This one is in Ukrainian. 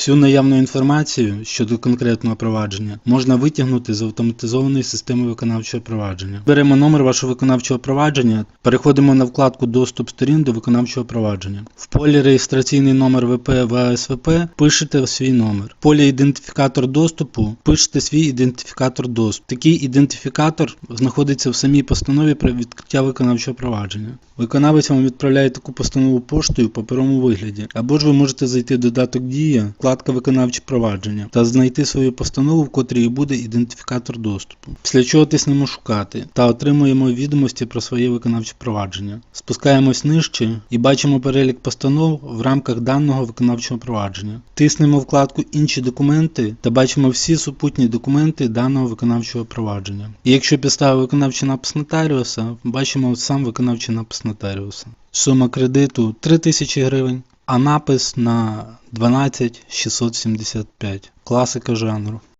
Всю наявну інформацію щодо конкретного провадження можна витягнути з автоматизованої системи виконавчого провадження. Беремо номер вашого виконавчого провадження, переходимо на вкладку Доступ сторін до виконавчого провадження. В полі реєстраційний номер ВП ВАСВП пишете свій номер. В полі ідентифікатор доступу пишете свій ідентифікатор доступу. Такий ідентифікатор знаходиться в самій постанові про відкриття виконавчого провадження. Виконавець вам відправляє таку постанову поштою в паперовому вигляді, або ж ви можете зайти в додаток Дія, вкладка виконавче провадження та знайти свою постанову, в котрій буде ідентифікатор доступу. Після чого тиснемо шукати та отримуємо відомості про своє виконавче провадження. Спускаємось нижче і бачимо перелік постанов в рамках даного виконавчого провадження. Тиснемо вкладку Інші документи та бачимо всі супутні документи даного виконавчого провадження. І якщо підстави виконавчий напис нотаріуса, бачимо сам виконавчий напис нотаріуса. Сума кредиту 3000 гривень, а напис на 12 675. Класика жанру.